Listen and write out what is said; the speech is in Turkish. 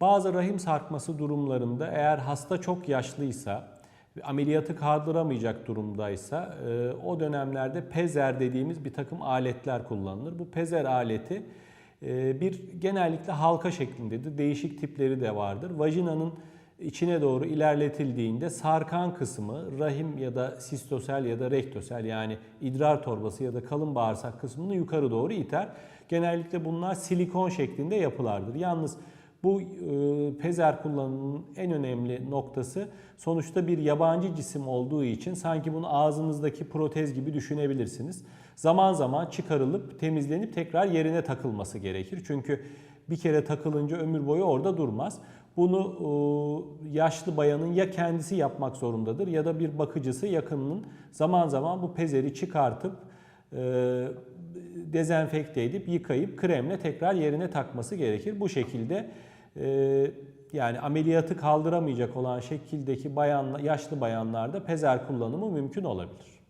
Bazı rahim sarkması durumlarında eğer hasta çok yaşlıysa, ameliyatı kaldıramayacak durumdaysa e, o dönemlerde pezer dediğimiz bir takım aletler kullanılır. Bu pezer aleti e, bir genellikle halka şeklindedir. Değişik tipleri de vardır. Vajinanın içine doğru ilerletildiğinde sarkan kısmı rahim ya da sistosel ya da rektosel yani idrar torbası ya da kalın bağırsak kısmını yukarı doğru iter. Genellikle bunlar silikon şeklinde yapılardır. Yalnız bu e, pezer kullanımının en önemli noktası sonuçta bir yabancı cisim olduğu için sanki bunu ağzınızdaki protez gibi düşünebilirsiniz. Zaman zaman çıkarılıp temizlenip tekrar yerine takılması gerekir. Çünkü bir kere takılınca ömür boyu orada durmaz. Bunu e, yaşlı bayanın ya kendisi yapmak zorundadır ya da bir bakıcısı yakınının zaman zaman bu pezeri çıkartıp e, dezenfekte edip yıkayıp kremle tekrar yerine takması gerekir. Bu şekilde e, yani ameliyatı kaldıramayacak olan şekildeki bayan, yaşlı bayanlarda pezer kullanımı mümkün olabilir.